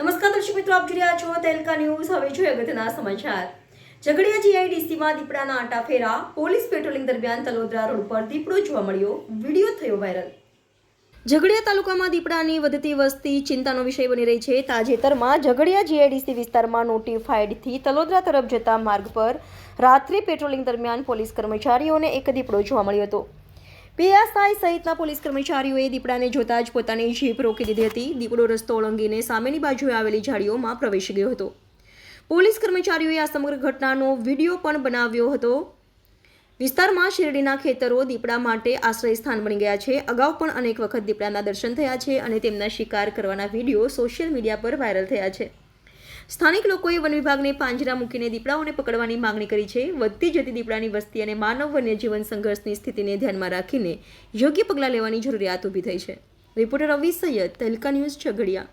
નમસ્કાર દર્શક મિત્રો, આપ જોઈ રહ્યા છો તેલકા ન્યૂઝ. હવે જોઈએ અગત્યના સમાચાર. ઝઘડિયા જીઆઈડીસીમાં દીપડાના આટા ફેરા પોલીસ પેટ્રોલિંગ દરમિયાન તલોદરા રોડ પર દીપડો જોવા મળ્યો. વીડિયો થયો વાયરલ. ઝઘડિયા તાલુકામાં દીપડાની વધતી વસ્તી ચિંતાનો વિષય બની રહી છે. તાજેતરમાં ઝઘડિયા જીઆઈડીસી વિસ્તારમાં નોટિફાઈડથી તલોદરા તરફ જતા માર્ગ પર રાત્રિ પેટ્રોલિંગ દરમિયાન પોલીસ કર્મચારીઓને એક દીપડો જોવા મળ્યો હતો. પીએસઆઈ સહિતના પોલીસ કર્મચારીઓએ દીપડાને જોતા જ પોતાની જીપ રોકી દીધી હતી. દીપડો રસ્તો ઓળંગીને સામેની બાજુએ આવેલી ઝાડીઓમાં પ્રવેશી ગયો હતો. પોલીસ કર્મચારીઓએ આ સમગ્ર ઘટનાનો વીડિયો પણ બનાવ્યો હતો. વિસ્તારમાં શેરડીના ખેતરો દીપડા માટે આશ્રય સ્થાન બની ગયા છે. અગાઉ પણ અનેક વખત દીપડાના દર્શન થયા છે અને તેમના શિકાર કરવાના વીડિયો સોશિયલ મીડિયા પર વાયરલ થયા છે. સ્થાનિક લોકોએ વન વિભાગને પાંજરા મૂકીને દીપડાઓને પકડવાની માંગણી કરી છે. વધતી જતી દીપડાની વસ્તી અને માનવ વન્યજીવન સંઘર્ષની સ્થિતિને ધ્યાનમાં રાખીને યોગ્ય પગલાં લેવાની જરૂરિયાત ઊભી થઈ છે. Reporter Avi Sayed Tehelka news Jhagadia